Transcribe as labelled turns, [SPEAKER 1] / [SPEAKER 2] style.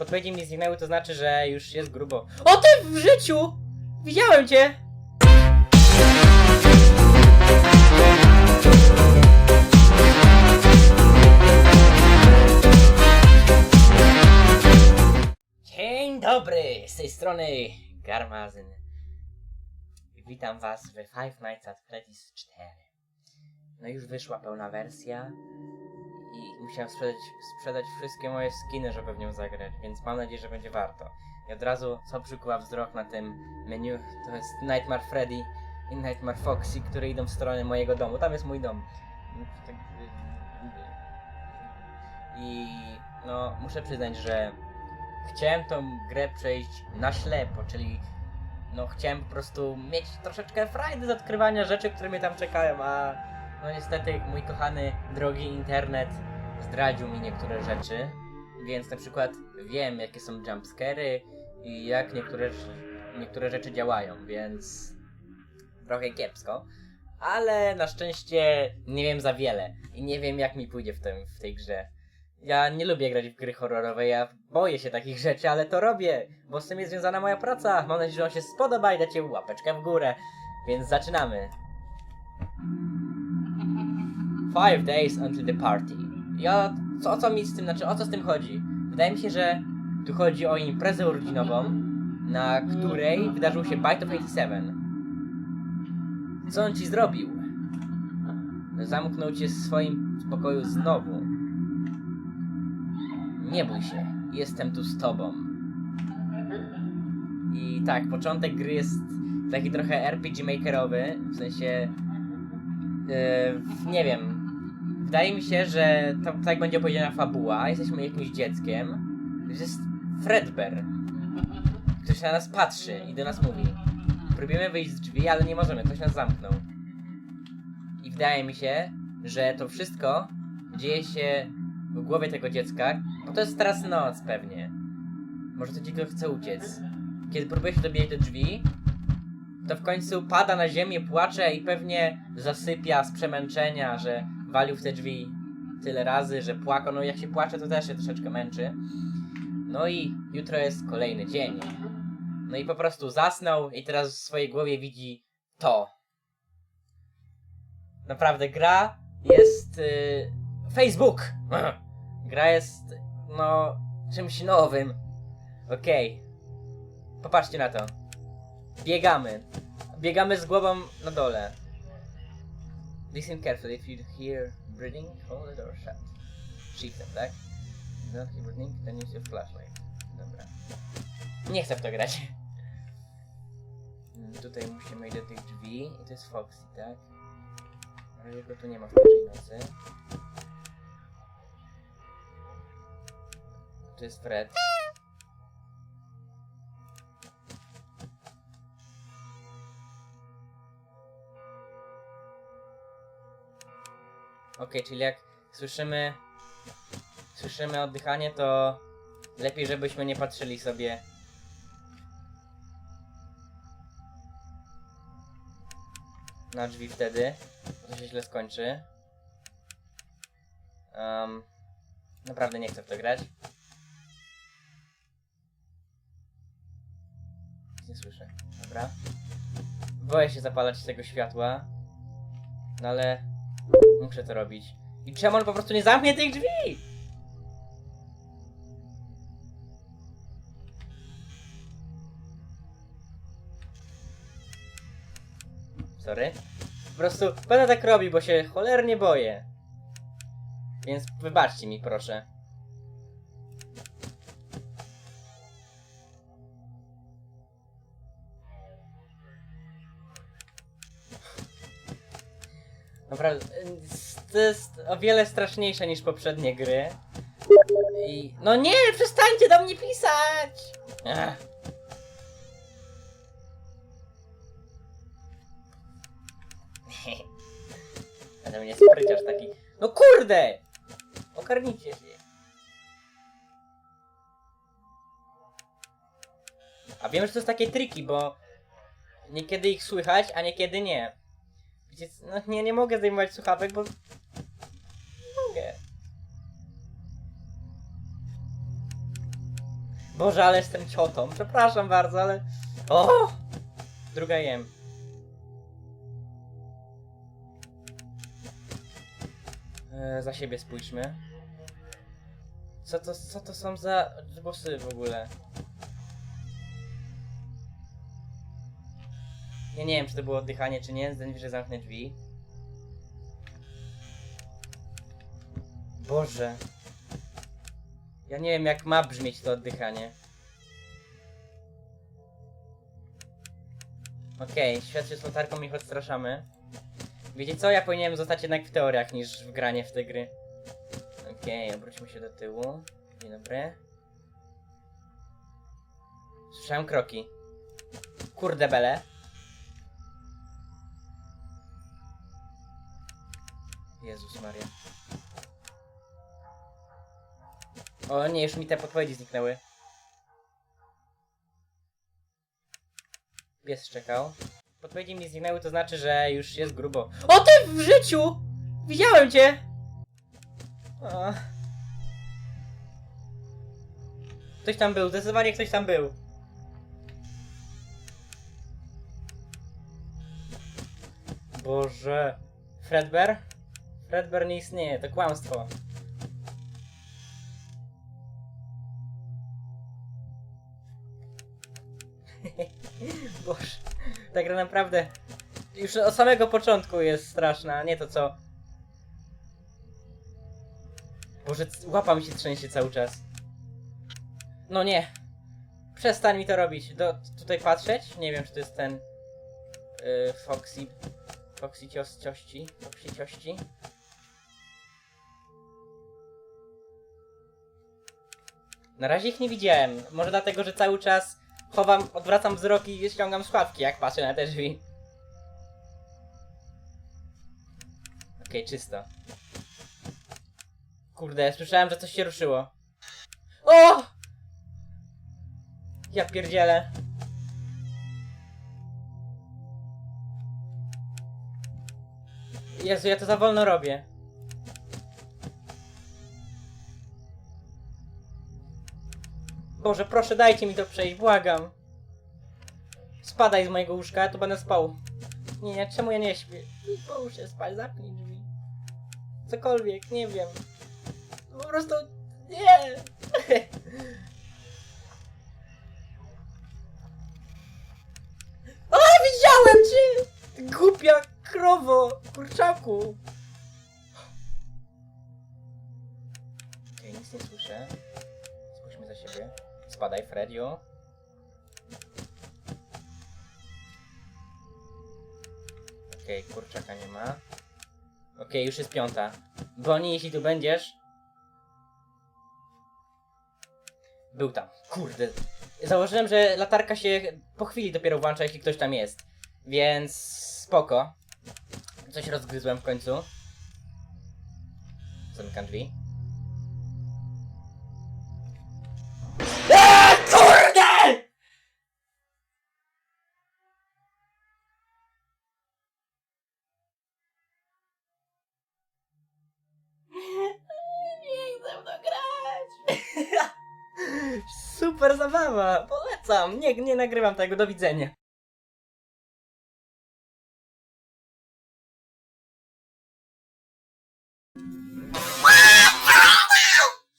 [SPEAKER 1] podpowiedzi mi zniknęły, to znaczy, że już jest grubo. O ty w życiu! Widziałem cię! Dzień dobry! Z tej strony Garmazyn. Witam was w Five Nights at Freddy's 4. No już wyszła pełna wersja musiałem sprzedać, sprzedać wszystkie moje skiny, żeby w nią zagrać, więc mam nadzieję, że będzie warto. I od razu co przykuła wzrok na tym menu, to jest Nightmare Freddy i Nightmare Foxy, które idą w stronę mojego domu. Tam jest mój dom. Tak, I no, muszę przyznać, że chciałem tą grę przejść na ślepo, czyli no chciałem po prostu mieć troszeczkę frajdy z odkrywania rzeczy, które mnie tam czekają, a no niestety mój kochany, drogi internet zdradził mi niektóre rzeczy, więc na przykład wiem jakie są jumpscary i jak niektóre, niektóre rzeczy działają, więc trochę kiepsko. Ale na szczęście nie wiem za wiele i nie wiem jak mi pójdzie w, tym, w tej grze. Ja nie lubię grać w gry horrorowe, ja boję się takich rzeczy, ale to robię, bo z tym jest związana moja praca. Mam nadzieję, że wam się spodoba i dacie łapeczkę w górę. Więc zaczynamy. Five days until the party. Ja, co, o co mi z tym, znaczy o co z tym chodzi? Wydaje mi się, że tu chodzi o imprezę urodzinową, na której wydarzył się Bite of 87. Co on ci zrobił? Zamknął cię w swoim pokoju znowu. Nie bój się, jestem tu z tobą. I tak, początek gry jest taki trochę RPG makerowy, w sensie. Yy, nie wiem. Wydaje mi się, że to, tak będzie opowiedziana fabuła. Jesteśmy jakimś dzieckiem. Jest Fredbear. Ktoś na nas patrzy i do nas mówi. Próbujemy wyjść z drzwi, ale nie możemy, ktoś nas zamknął. I wydaje mi się, że to wszystko dzieje się w głowie tego dziecka, bo to jest teraz noc pewnie. Może to dziecko chce uciec. Kiedy próbuje się dobijać do drzwi, to w końcu pada na ziemię, płacze i pewnie zasypia z przemęczenia, że walił w te drzwi tyle razy, że płakał. No jak się płacze, to też się troszeczkę męczy. No i jutro jest kolejny dzień. No i po prostu zasnął i teraz w swojej głowie widzi to. Naprawdę, gra jest... y, Facebook! Gra jest, no, czymś nowym. Okej. Popatrzcie na to. Biegamy. Biegamy z głową na dole. Listen carefully. If you hear breathing, hold the door shut. Shiftem, tak? Don't hear breathing, then use your flashlight. Dobra. Nie chcę w to grać. Mm, Tutaj musimy iść do tych drzwi i to jest Foxy, tak? Ale jego tu nie ma w pierwszej nocy. To jest Fred. Okej, czyli jak słyszymy słyszymy oddychanie, to lepiej żebyśmy nie patrzyli sobie na drzwi wtedy, to się źle skończy. Um, naprawdę nie chcę w to grać. Nie słyszę. Dobra. Boję się zapalać tego światła. No ale muszę to robić. I czemu on po prostu nie zamknie tych drzwi? Sorry. Po prostu będę tak robił, bo się cholernie boję. Więc wybaczcie mi, proszę. Naprawdę, to jest o wiele straszniejsze niż poprzednie gry. I... No nie, przestańcie do mnie pisać! Ech. Ale mnie spryciarz taki. No kurde! Okarnijcie się. A wiem, że to jest takie triki, bo niekiedy ich słychać, a niekiedy nie. Wiecie, co, no nie, nie mogę zdejmować słuchawek, bo... Mogę. Boże, ale jestem ciotą. Przepraszam bardzo, ale... O! Druga jem. E, za siebie spójrzmy. Co to, co to są za głosy w ogóle? Ja nie wiem, czy to było oddychanie, czy nie. Najwyżej zamknę drzwi. Boże. Ja nie wiem, jak ma brzmieć to oddychanie. Okej, świat się z latarką ich odstraszamy. Wiecie co? Ja powinienem zostać jednak w teoriach niż w granie w te gry. Okej, obróćmy się do tyłu. Dzień dobry. Słyszałem kroki. Kurde bele. Jezus Maria. O nie, już mi te podpowiedzi zniknęły. Pies czekał. Podpowiedzi mi zniknęły, to znaczy, że już jest grubo. O ty w życiu! Widziałem cię! O. Ktoś tam był, zdecydowanie ktoś tam był. Boże. Fredbear? Fredbear nie istnieje, to kłamstwo. Boże, ta gra naprawdę już od samego początku jest straszna, nie to co. Boże, łapa mi się trzęsie cały czas. No nie. Przestań mi to robić. Do, tutaj patrzeć? Nie wiem, czy to jest ten... Yy, Foxy... Foxy cios, ciości? Foxy ciości? Na razie ich nie widziałem. Może dlatego, że cały czas chowam, odwracam wzrok i ściągam słuchawki, jak patrzę na te drzwi. Okej, czysto. Kurde, słyszałem, że coś się ruszyło. O! Ja pierdzielę. Jezu, ja to za wolno robię. Boże, proszę dajcie mi to przejść, błagam. Spadaj z mojego łóżka, ja tu będę spał. Nie, nie, czemu ja nie śpię? Połóż się spać, zapnij drzwi. Cokolwiek, nie wiem. Po prostu... Nie! O, widziałem cię! Głupia krowo, kurczaku! Spadaj, Frediu. Okej, kurczaka nie ma. Okej, już jest piąta. Boni, jeśli tu będziesz. Był tam. Kurde. Założyłem, że latarka się po chwili dopiero włącza, jeśli ktoś tam jest. Więc spoko. Coś rozgryzłem w końcu. Zamykam drzwi. Super zabawa, polecam. Nie, nie nagrywam tego, do widzenia.